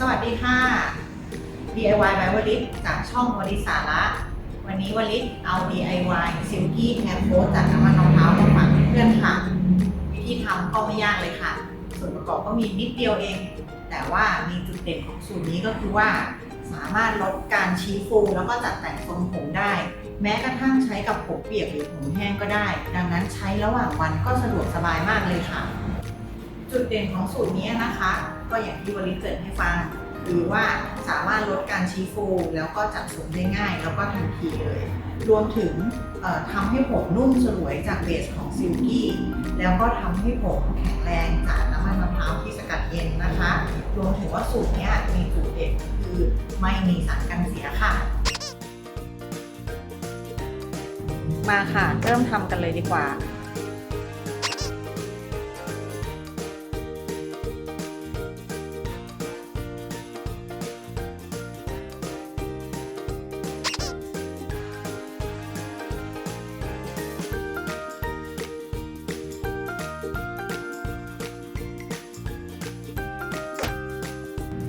สวัสดีค่ะ DIY by วลิศจากช่องวลิศสาระ วันนี้วลิศเอา DIY Silky Hair Coat จากน้ำมันมะพร้าวมาฝากเพื่อนค่ะ วิธีทำก็ไม่ยากเลยค่ะ ส่วนประกอบก็มีนิดเดียวเอง แต่ว่ามีจุดเด่นของสูตรนี้ก็คือว่าสามารถลดการชี้ฟู แล้วก็จัดแต่งทรงผมได้ แม้กระทั่งใช้กับผมเปียกหรือผมแห้งก็ได้ ดังนั้นใช้ระหว่างวันก็สะดวกสบายมากเลยค่ะ จุดเด่นของสูตรนี้นะคะ ก็อย่างที่วลิเกริดให้ฟังคือว่าสามารถลดการชี้ฟูแล้วก็จัดทรงได้ง่าย แล้วก็ทันทีเลย รวมถึงทำให้ผมนุ่มสลวยจากเบสของซิลกี้แล้วก็ทำให้ผมแข็งแรงจากน้ำมันมะพร้าวที่สกัดเย็นนะคะ รวมถึงว่าสูตรนี้มีจุดเด่นคือไม่มีสารกันเสียค่ะมาค่ะ เริ่มทำกันเลยดีกว่า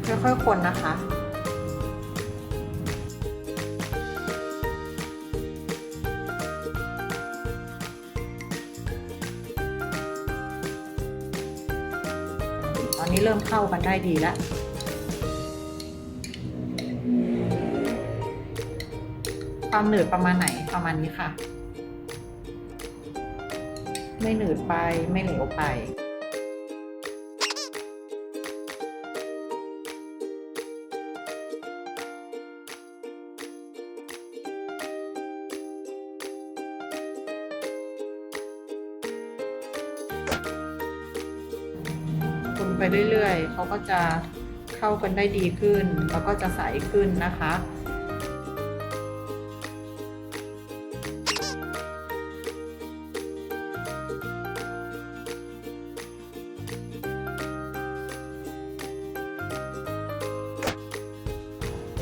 ค่อยๆคนนะคะ ตอนนี้เริ่มเข้ากันได้ดีแล้วความหนืดประมาณไหนประมาณนี้ค่ะ ไม่หนืดไปไม่เหลวไป ไปเรื่อยๆ เขาก็จะเข้ากันได้ดีขึ้น แล้วก็จะใสขึ้นนะคะ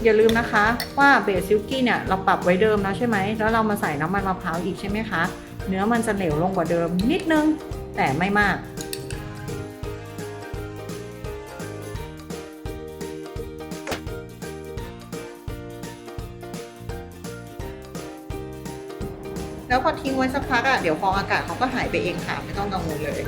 อย่าลืมนะคะว่าเบสซิลกี้เนี่ยเราปรับไว้เดิมแล้วใช่ไหมแล้วเรามาใส่น้ำมันมะพร้าวอีกใช่ไหมคะ เนื้อมันจะเหลวลงกว่าเดิมนิดนึงแต่ไม่มาก แล้วพอทิ้งไว้สักพักอะเดี๋ยวฟองอากาศเขาก็หายไปเองค่ะไม่ต้องกังวลเลย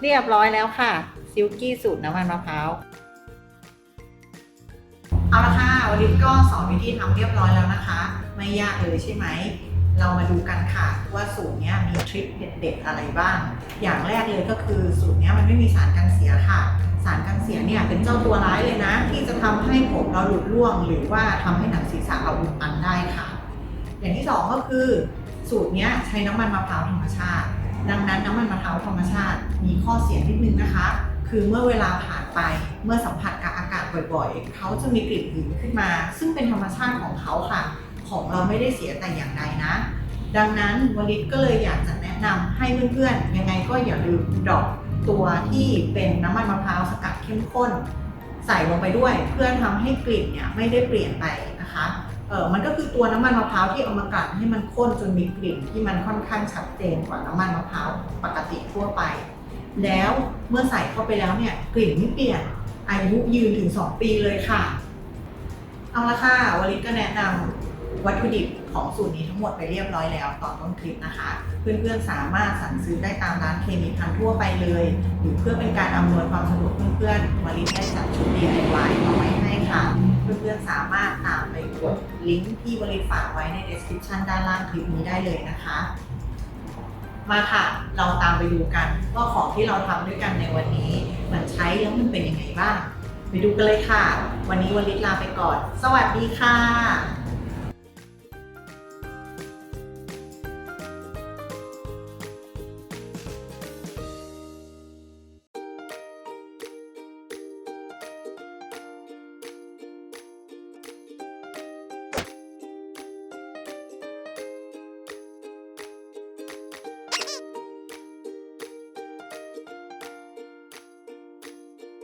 เรียบร้อยแล้วค่ะ ซิลกี้สูตรน้ำมันมะพร้าวเอาละค่ะวันนี้ก็สอนวิธีทำเรียบร้อยแล้วนะคะ ไม่ยากเลยใช่ไหม เรามาดูกันค่ะว่าสูตรนี้มีทริคเด็ดๆอะไรบ้าง อย่างแรกเลยก็คือสูตรนี้มันไม่มีสารกันเสียค่ะ สารกันเสียเนี่ยเป็นเจ้าตัวร้ายเลยนะ ที่จะทำให้ผมเราหลุดร่วง หรือว่าทำให้หนังศีรษะเราอุดตันได้ค่ะ อย่างที่สองก็คือ สูตรนี้ใช้น้ำมันมะพร้าวธรรมชาติ ดังนั้นน้ำมันมะพร้าวธรรมชาติ มีข้อเสียนิดนึงนะคะ คือเมื่อเวลาผ่านไปเมื่อสัมผัสกับอากาศบ่อยๆ เขาจะมีกลิ่นหืนขึ้นมา ซึ่งเป็นธรรมชาติของเขาค่ะ ของเราไม่ได้เสียแต่อย่างใดนะ ดังนั้นวลิตก็เลยอยากจะแนะนำให้เพื่อนๆ ยังไงก็อย่าลืมดอกตัวที่เป็นน้ำมันมะพร้าวสกัดเข้มข้น ใส่ลงไปด้วยเพื่อทำให้กลิ่นเนี่ยไม่ได้เปลี่ยนไปนะคะเออมันก็คือตัวน้ำมันมะพร้าวที่เอามากลั่นให้มันข้นจนมีกลิ่นที่มันค่อนข้างชัดเจนกว่าน้ำมันมะพร้าวปกติทั่วไป แล้วเมื่อใส่เข้าไปแล้วเนี่ยกลิ่นไม่เปลี่ยนอายุยืนถึง 2 ปีเลยค่ะ เอาละค่ะวลิตก็แนะนำ วัตถุดิบของสูตรนี้ทั้งหมดไปเรียบร้อยแล้วตอนต้นคลิปนะคะ เพื่อนๆสามารถสั่งซื้อได้ตามร้านเคมีพันทั่วไปเลย หรือเพื่อเป็นการอำนวยความสะดวกเพื่อนๆวลิตได้จัดชุด DIY เอาไว้ให้ค่ะ เพื่อนๆสามารถตามไปกดลิงก์ที่บริฝากไว้ใน description ด้านล่างคลิปนี้ได้เลยนะคะ มาค่ะ เราตามไปดูกันว่าของที่เราทำด้วยกันในวันนี้ มันใช้แล้วมันเป็นยังไงบ้าง ไปดูกันเลยค่ะ วันนี้วันลิศลาไปก่อน สวัสดีค่ะ